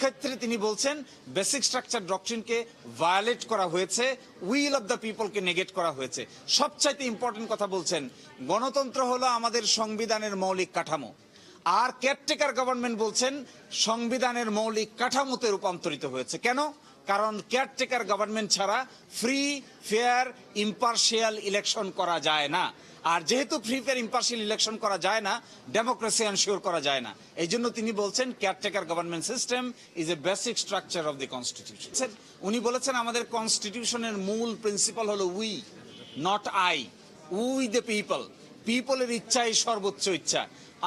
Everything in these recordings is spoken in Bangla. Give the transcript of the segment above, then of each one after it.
ক্ষেত্রে তিনি বলছেন বেসিক স্ট্রাকচার ডক্ট্রিনকে ভায়োলেট করা হয়েছে উইল অফ দ্য পিপলকে নেগেট করা হয়েছে। সবচাইতে ইম্পর্টেন্ট কথা বলছেন, গণতন্ত্র হলো আমাদের সংবিধানের মৌলিক কাঠামো। আর কেয়ারটেকার গভর্নমেন্ট বলছেন, সংবিধানের মৌলিক কাঠামোতে রূপান্তরিত হয়েছে। কেন? কারণ কেয়ারটেকার গভর্নমেন্ট ছাড়া ফ্রি ফেয়ার ইম্পার্শিয়াল ইলেকশন করা যায় না। আর যেহেতু ফ্রি ফেয়ার ইম্পার্শিয়াল ইলেকশন করা যায় না ডেমোক্রেসি এনশিওর করা যায় না। এই জন্য তিনি বলছেন caretaker government system is a basic structure of the constitution উনি বলেছেন, আমাদের কনস্টিটিউশনের মূল প্রিন্সিপাল হলো we not I we the people পিপলের ইচ্ছাই সর্বোচ্চ ইচ্ছা।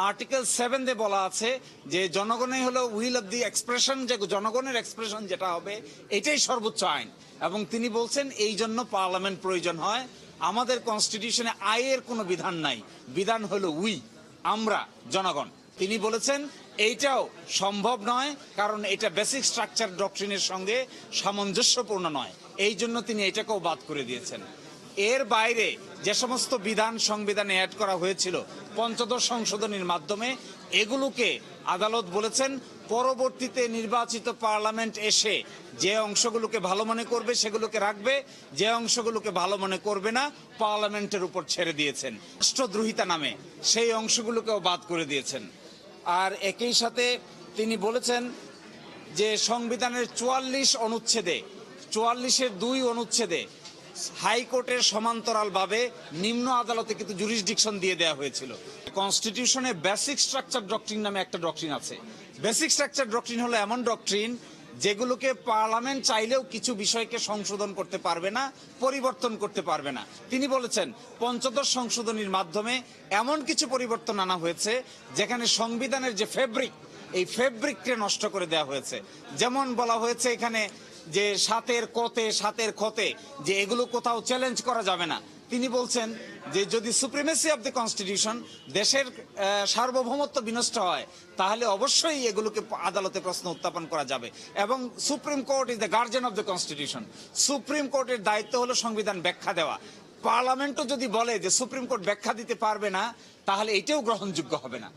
আর্টিকেল সেভেন এ বলা আছে যে, জনগণই হলো উইল অফ দি এক্সপ্রেশন যে জনগণের এক্সপ্রেশন যেটা হবে, এটাই সর্বোচ্চ আইন। এবং তিনি বলছেন, এই জন্য পার্লামেন্ট প্রয়োজন হয়। আমাদের কনস্টিটিউশনে আয়ের কোনো বিধান নাই। বিধান হলো উই আমরা, জনগণ। তিনি বলেছেন, এইটাও সম্ভব নয়, কারণ এটা বেসিক স্ট্রাকচার ডক্ট্রিনের সঙ্গে সামঞ্জস্যপূর্ণ নয়। এই জন্য তিনি এটাকেও বাদ করে দিয়েছেন। এর বাইরে যে সমস্ত বিধান সংবিধানে অ্যাড করা হয়েছিল, পঞ্চদশ সংশোধনীর মাধ্যমে, এগুলোকে আদালত বলেছেন পরবর্তীতে নির্বাচিত পার্লামেন্ট এসে যে অংশগুলোকে ভালো মনে করবে সেগুলোকে রাখবে, যে অংশগুলোকে ভালো মনে করবে না পার্লামেন্টের উপর ছেড়ে দিয়েছেন। রাষ্ট্রদ্রোহিতা নামে সেই অংশগুলোকেও বাদ করে দিয়েছেন। আর একই সাথে তিনি বলেছেন যে সংবিধানের চুয়াল্লিশ অনুচ্ছেদে, চুয়াল্লিশের দুই অনুচ্ছেদে হাইকোর্টের সমান্তরালভাবে নিম্ন আদালতে কিন্তু জুরিসডিকশন দিয়ে দেওয়া হয়েছিল। কনস্টিটিউশনে বেসিক স্ট্রাকচার ডক্ট্রিন নামে একটা ডক্ট্রিন আছে। বেসিক স্ট্রাকচার ডক্ট্রিন হলো এমন ডক্ট্রিন যেগুলোকে পার্লামেন্ট চাইলেও কিছু বিষয়কে সংশোধন করতে পারবে না, পরিবর্তন করতে পারবে না। তিনি বলেছেন, পঞ্চদশ সংশোধনীর মাধ্যমে এমন কিছু পরিবর্তন আনা হয়েছে যেখানে সংবিধানের যে ফেব্রিক এই ফেব্রিককে নষ্ট করে দেওয়া হয়েছে। যেমন বলা হয়েছে এখানে যে সাতের কতে, সাতের খতে, যে এগুলো কোথাও চ্যালেঞ্জ করা যাবে না। তিনি বলছেন যে যদি সুপ্রিমেসি অফ দ্য কনস্টিটিউশন দেশের সার্বভৌমত্ব বিনষ্ট হয়, তাহলে অবশ্যই এগুলোকে আদালতে প্রশ্ন উত্থাপন করা যাবে। এবং supreme court is the guardian of the constitution supreme কোর্টের দায়িত্ব হলো সংবিধান ব্যাখ্যা দেওয়া। পার্লামেন্টও যদি বলে যে সুপ্রিম কোর্ট ব্যাখ্যা দিতে পারবে না, তাহলে এটাও গ্রহণযোগ্য হবে না।